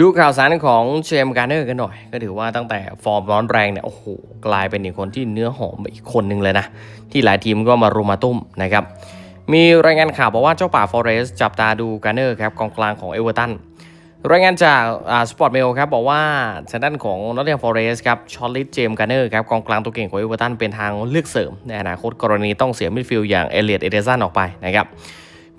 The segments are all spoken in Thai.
ดูข่าวสารของเจมการเนอร์กันหน่อย ก็ถือว่าตั้งแต่ฟอร์มร้อนแรงเนี่ย โอ้โห กลายเป็นอีกคนที่เนื้อหอมอีกคนหนึ่งเลยนะ ที่หลายทีมก็มารุมมาตุ้มนะครับ มีรายงานข่าวบอกว่าเจ้าป่าฟอเรสจับตาดูการเนอร์ครับกองกลางของเอเวอร์ตันรายงานจากสปอร์ตเมลครับบอกว่าทางด้านของนอตเท h ฟอเรสต์ครับชอลลิตเจมการ์เนอร์ครับกองกลางตัวเก่งของเอเวอร์ตันเป็นทางเลือกเสริม ในอนาคตกรณีต้องเสียมิดฟิลด์อย่างเอเลียดเอเดซันออกไปนะครับ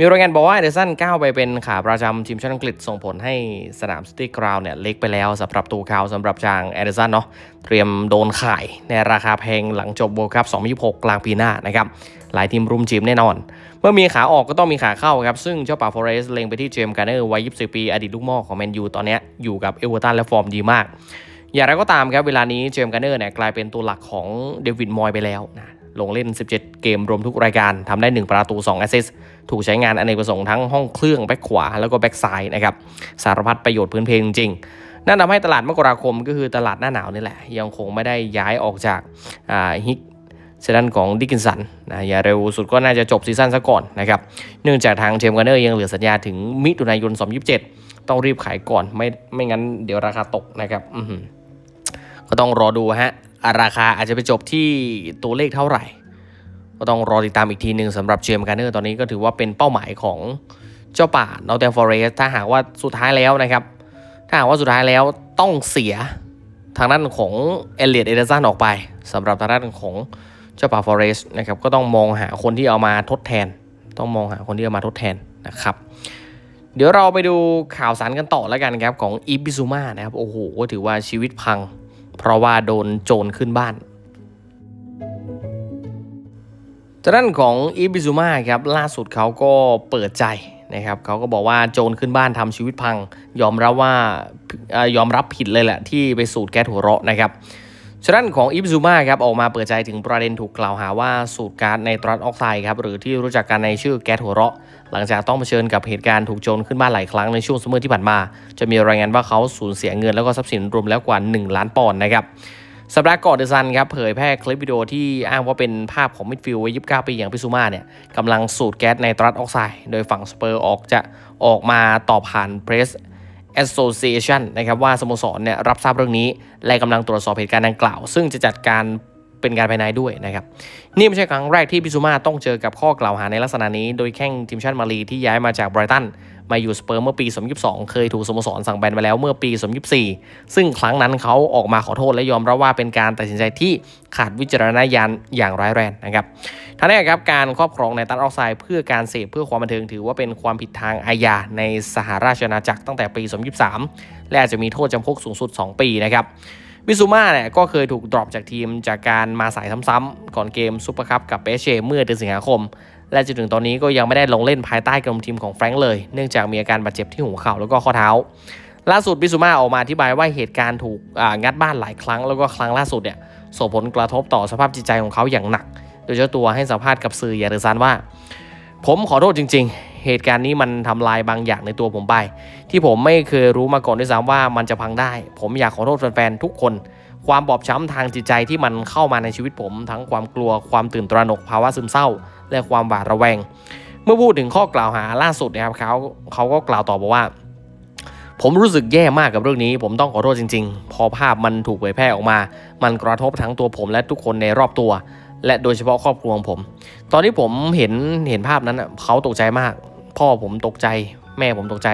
มีรายงานบอกว่าเอเดสันก้าวไปเป็นขาประจำทีมชาติอังกฤษส่งผลให้สนามซิตี้กราวเนี่ยเล็กไปแล้วสำหรับตัวเขาสำหรับจางเอเดสันเนาะเตรียมโดนขายในราคาแพงหลังจบ World Cup 2026 กลางปีหน้านะครับหลายทีมรุมจีมแน่นอน เมื่อมีขาออกก็ต้องมีขาเข้าครับ ซึ่งเจ้าป่าฟอเรสเล็งไปที่เจมส์การ์เนอร์วัย 24 ปี อดีตลูกม่อของแมนยูตอนนี้อยู่กับเอเวอร์ตันและฟอร์มดีมาก อย่างไรก็ตามครับเวลานี้เจมส์การ์เนอร์เนี่ยกลายเป็นตัวหลักของเดวิดมอยไปแล้วนะ ลงเล่น 17 เกมรวมทุกรายการทำได้ 1 ประตู 2 แอสซิสต์ถูกใช้งานอเนกประสงค์ทั้งห้องเครื่องแบ็คขวาแล้วก็แบ็คซ้ายนะครับสารพัดประโยชน์พื้นเพลงจริงๆนั่นทำให้ตลาดมกราคมก็คือตลาดหน้าหนาวนี่แหละ ยังคงไม่ได้ย้ายออกจากฮิกเซดันของดิกินสันนะอย่าเร็วสุดก็น่าจะจบซีซั่นซะก่อนนะครับ เนื่องจากทางเจมการ์เนอร์ยังเหลือสัญญาถึงมิถุนายน 2027 ต้องรีบขายก่อนไม่ไม่งั้นเดี๋ยวราคาตกนะครับก็ต้องรอดูฮะ ราคาอาจจะไปจบที่ตัวเลขเท่าไหร่ ก็ต้องรอติดตามอีกทีหนึ่งสำหรับเจมส์การ์เนอร์ตอนนี้ก็ถือว่าเป็นเป้าหมายของเจ้าป่านอตแตนฟอเรสถ้าหากว่าสุดท้ายแล้วนะครับ ถ้าหากว่าสุดท้ายแล้วต้องเสียทางด้านของเอเลียดเอเดซันออกไปสำหรับทางด้านของเจ้าป่าฟอเรสนะครับก็ต้องมองหาคนที่เอามาทดแทน ต้องมองหาคนที่เอามาทดแทนนะครับเดี๋ยวเราไปดูข่าวสารกันต่อแล้วกันครับ ของอีบิซูมานะครับ โอ้โห ถือว่าชีวิตพัง เพราะว่าโดนโจรขึ้นบ้านจากด้านของอีบิซูมาครับล่าสุดเขาก็เปิดใจนะครับเขาก็บอกว่าโจรขึ้นบ้านทำชีวิตพัง ยอมรับว่ายอมรับผิดเลยแหละที่ไปสูดแก๊สหัวเราะนะครับ จากด้านของอีบิซูมาครับออกมาเปิดใจถึงประเด็นถูกกล่าวหาว่าสูดก๊าซในตรัสออกไซด์ครับหรือที่รู้จักกันในชื่อแก๊สหัวเราะ หลังจากต้องเผชิญกับเหตุการณ์ถูกโจรขึ้นบ้านหลายครั้งในช่วงสมมติที่ผ่านมา จะมีรายงานว่าเขาสูญเสียเงินแล้วก็ทรัพย์สินรวมแล้วกว่า 1 ล้านปอนด์นะครับสัปดาห์ก่อนเดซันครับเผยแพร่คลิปวิดีโอที่อ้างว่าเป็นภาพของมิดฟิลด์วัย29 ปีอย่างพิซูมาเนี่ยกำลังสูดแก๊สในตรัสออกไซด์โดยฝั่งสเปอร์ออกจะออกมาตอบผ่าน Press Association นะครับว่าสโมสรเนี่ยรับทราบเรื่องนี้ และกำลังตรวจสอบเหตุการณ์ดังกล่าว ซึ่งจะจัดการเป็นการภายในด้วยนะครับ นี่ไม่ใช่ครั้งแรกที่พิซูมาต้องเจอกับข้อกล่าวหาในลักษณะนี้ โดยแข้งทีมชาติมาลีที่ย้ายมาจากไบรตัน มาอยู่สเปอร์เมื่อปี 2022 เคยถูกสโมสรสั่งแบนมาแล้วเมื่อปี 2024 ซึ่งครั้งนั้นเขาออกมาขอโทษและยอมรับว่าเป็นการตัดสินใจที่ขาดวิจารณญาณอย่างร้ายแรงนะครับทั้งนี้ครับการครอบครองในตันออกไซด์เพื่อการเสพเพื่อความบันเทิงถือว่าเป็นความผิดทางอาญาในสหราชอาณาจักรตั้งแต่ปี 2023 และอาจจะมีโทษจำคุกสูงสุด 2 ปีนะครับวิซูมาเนี่ยก็เคยถูกดรอปจากทีมจากการมาสายซ้ำๆก่อนเกมซุปเปอร์คัพกับเปเชเมื่อเดือนสิงหาคม และจนถึงตอนนี้ก็ยังไม่ได้ลงเล่นภายใต้กรมทีมของแฟรงค์เลย เนื่องจากมีอาการบาดเจ็บที่หัวเข่าแล้วก็ข้อเท้า ล่าสุดวิซูมาออกมาอธิบายว่าเหตุการณ์ถูกงัดบ้านหลายครั้งแล้วก็ครั้งล่าสุดเนี่ยส่งผลกระทบต่อสภาพจิตใจของเขาอย่างหนัก โดยเจ้าตัวให้สัมภาษณ์กับสื่ออย่าเดอซันว่า ผมขอโทษจริง ๆ เหตุการณ์นี้มันทำลายบางอย่างในตัวผมไป ที่ผมไม่เคยรู้มาก่อนด้วยซ้ำว่ามันจะพังได้ ผมอยากขอโทษแฟนๆทุกคน ความบอบช้ำทางจิตใจที่มันเข้ามาในชีวิตผม ทั้งความกลัวความตื่นตระหนกภาวะซึมเศร้า และความหวาดระแวง เมื่อพูดถึงข้อกล่าวหาล่าสุดนะครับเขาเขาก็กล่าวต่อบอกว่า ผมรู้สึกแย่มากกับเรื่องนี้ ผมต้องขอโทษจริง ๆ พอภาพมันถูกเผยแพร่ออกมา มันกระทบทั้งตัวผมและทุกคนในรอบตัว และโดยเฉพาะครอบครัวของผม ตอนที่ผมเห็นเห็นภาพนั้นเขาตกใจมาก พ่อผมตกใจ แม่ผมตกใจ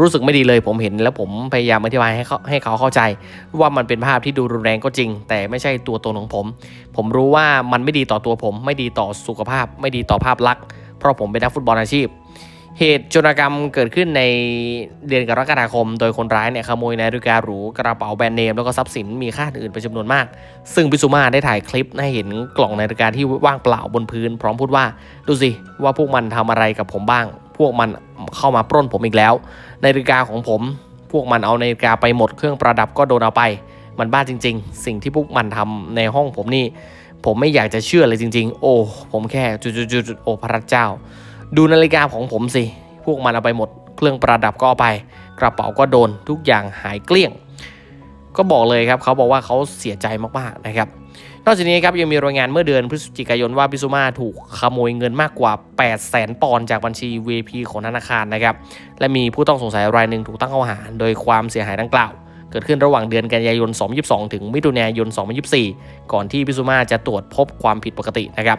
รู้สึกไม่ดีเลยผมเห็นแล้วผมพยายามอธิบายให้เขาให้เขาเข้าใจ ว่ามันเป็นภาพที่ดูรุนแรงก็จริง แต่ไม่ใช่ตัวตนของผม ผมรู้ว่ามันไม่ดีต่อตัวผม ไม่ดีต่อสุขภาพ ไม่ดีต่อภาพลักษณ์เพราะผมเป็นนักฟุตบอลอาชีพ เหตุโจรกรรมเกิดขึ้นในเดือนกรกฎาคม โดยคนร้ายเนี่ยขโมยนาฬิกาหรูกระเป๋าแบรนด์เนมแล้วก็ทรัพย์สินมีค่าอื่นเป็นจำนวนมาก ซึ่งพิซุมาได้ถ่ายคลิปให้เห็นกล่องนาฬิกาที่ว่างเปล่าบนพื้น พร้อมพูดว่าดูสิว่าพวกมันทำอะไรกับผมบ้าง พวกมันเข้ามาปล้นผมอีกแล้ว นาฬิกาของผม พวกมันเอานาฬิกาไปหมดเครื่องประดับก็โดนเอาไป มันบ้าจริง ๆ สิ่งที่พวกมันทำในห้องผมนี่ ผมไม่อยากจะเชื่อเลยจริง ๆ โอ้ ผมแค่จุดๆโอ้พระเจ้า ดูนาฬิกาของผมสิ พวกมันเอาไปหมด เครื่องประดับก็เอาไป กระเป๋าก็โดน ทุกอย่างหายเกลี้ยง ก็บอกเลยครับเขาบอกว่าเขาเสียใจมากๆนะครับ นอกจากนี้ครับยังมีรายงานเมื่อเดือนพฤศจิกายนว่าบิซูมาถูกขโมยเงินมากกว่า 8 0 0แสนปอนด์จากบัญชี VP ของธนาคารนะครับ และมีผู้ต้องสงสัยรายหนึ่งถูกตั้งข้อหา โดยความเสียหายดังกล่าว เกิดขึ้นระหว่างเดือนกันยายน 2022 ถึงมิถุนายน 2024 ก่อนที่บิซูมาจะตรวจพบความผิดปกตินะครับ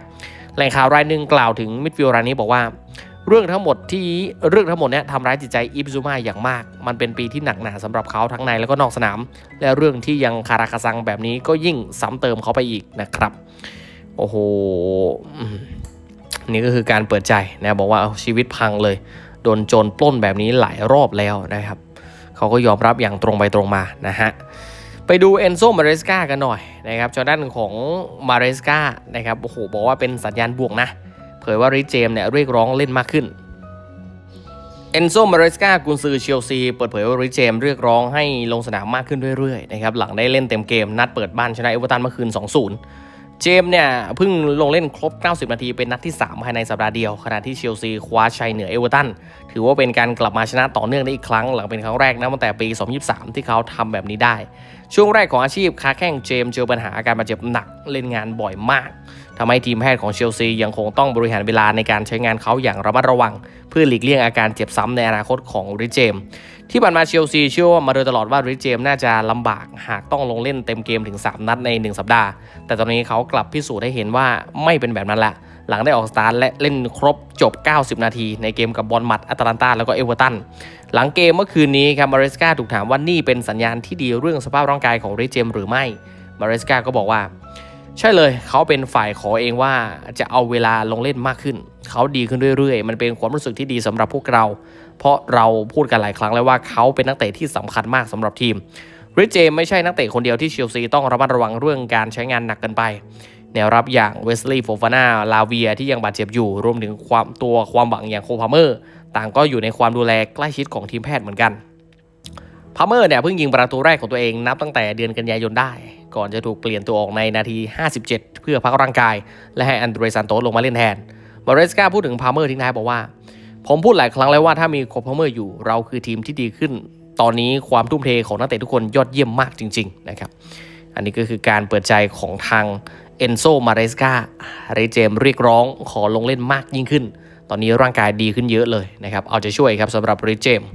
แหล่งข่าวรายหนึ่งกล่าวถึงมิดฟิลรายนี้บอกว่า เรื่องทั้งหมดที่เรื่องทั้งหมดเนี้ยทำร้ายจิตใจอิบซูมาอย่างมาก มันเป็นปีที่หนักหนาสำหรับเขาทั้งในแล้วก็นอกสนาม และเรื่องที่ยังคาราคาซังแบบนี้ก็ยิ่งซ้ำเติมเขาไปอีกนะครับ โอ้โหนี่ก็คือการเปิดใจนะบอกว่าชีวิตพังเลย โดนโจรปล้นแบบนี้หลายรอบแล้วนะครับเขาก็ยอมรับอย่างตรงไปตรงมานะฮะไปดูเอนโซมาเรสกากันหน่อยนะครับจอด้านของมาเรสกานะครับโอ้โหบอกว่าเป็นสัญญาณบวกนะ ยว่าริเจมส์เนี่ยเรียกร้องเล่นมากขึ้นเอนโซมาเรสกากุนซือเชลซีเปิดเผยว่าริเจมส์เรียกร้องให้ลงสนามมากขึ้นเรื่อยๆนะครับหลังได้เล่นเต็มเกมนัดเปิดบ้านชนะเอเวอร์ตันเมื่อคืน 2-0 เจมส์เนี่ยเพิ่งลงเล่นครบ 90 นาทีเป็นนัดที่ 3 ภายในสัปดาห์เดียว ขณะที่เชลซีคว้าชัยเหนือเอเวอร์ตันถือว่าเป็นการกลับมาชนะต่อเนื่องได้อีกครั้ง หลังเป็นครั้งแรกนะตั้งแต่ปี 2023 ที่เขาทำแบบนี้ได้ ช่วงแรกของอาชีพค้าแข่งเจมส์เจอปัญหาอาการบาดเจ็บหนักเล่นงานบ่อยมาก ทำให้ทีมแพทย์ของเชลซียังคงต้องบริหารเวลาในการใช้งานเขาอย่างระมัดระวัง เพื่อหลีกเลี่ยงอาการเจ็บซ้ำในอนาคตของริเจมส์ที่ผ่านมาเชลซีเชื่อว่ามาโดยตลอดว่าริเจมส์น่าจะลำบากหากต้องลงเล่นเต็มเกมถึง 3 นัดใน 1 สัปดาห์ แต่ตอนนี้เขากลับพิสูจน์ให้เห็นว่าไม่เป็นแบบนั้นแหละ หลังได้ออกสตาร์ทและเล่นครบจบ 90 นาที ในเกมกับบอลมัดอัตแลนตาแล้วก็เอเวอร์ตันหลังเกมเมื่อคืนนี้ครับมาเรสกาถูกถามว่านี่เป็นสัญญาณที่ดีเรื่องสภาพร่างกายของริเจมส์หรือไม่มาเรสกาก็บอกว่า ใช่เลยเขาเป็นฝ่ายขอเองว่าจะเอาเวลาลงเล่นมากขึ้น เขาดีขึ้นเรื่อยๆ มันเป็นความรู้สึกที่ดีสำหรับพวกเรา เพราะเราพูดกันหลายครั้งแล้วว่าเขาเป็นนักเตะที่สำคัญมากสำหรับทีมริเจมส์ไม่ใช่นักเตะคนเดียวที่เชลซีต้องระมัดระวังเรื่องการใช้งานหนักเกินไป แนวรับอย่างเวสลีย์โฟฟาน่าลาเวียที่ยังบาดเจ็บอยู่ รวมถึงความตัวความหวังอย่างโคพาเมอร์ ต่างก็อยู่ในความดูแลใกล้ชิดของทีมแพทย์เหมือนกันพาเมอร์เนี่ยเพิ่งยิงประตูแรกของตัวเองนับตั้งแต่เดือนกันยายนได้ ก่อนจะถูกเปลี่ยนตัวออกในนาที 57 เพื่อพักร่างกาย และให้อันเดรซันโตลงมาเล่นแทนมาเรสกาพูดถึงพาเมอร์ทิ้งท้ายบอกว่า ผมพูดหลายครั้งแล้วว่าถ้ามีโคพาเมอร์อยู่เราคือทีมที่ดีขึ้น ตอนนี้ความทุ่มเทของนักเตะทุกคนยอดเยี่ยมมากจริง ๆ นะครับ อันนี้ก็คือการเปิดใจของทางเอนโซมาเรสกาเรเจมเรียกร้องขอลงเล่นมากยิ่งขึ้น ตอนนี้ร่างกายดีขึ้นเยอะเลยนะครับเอาใจช่วยครับสำหรับเรเจมส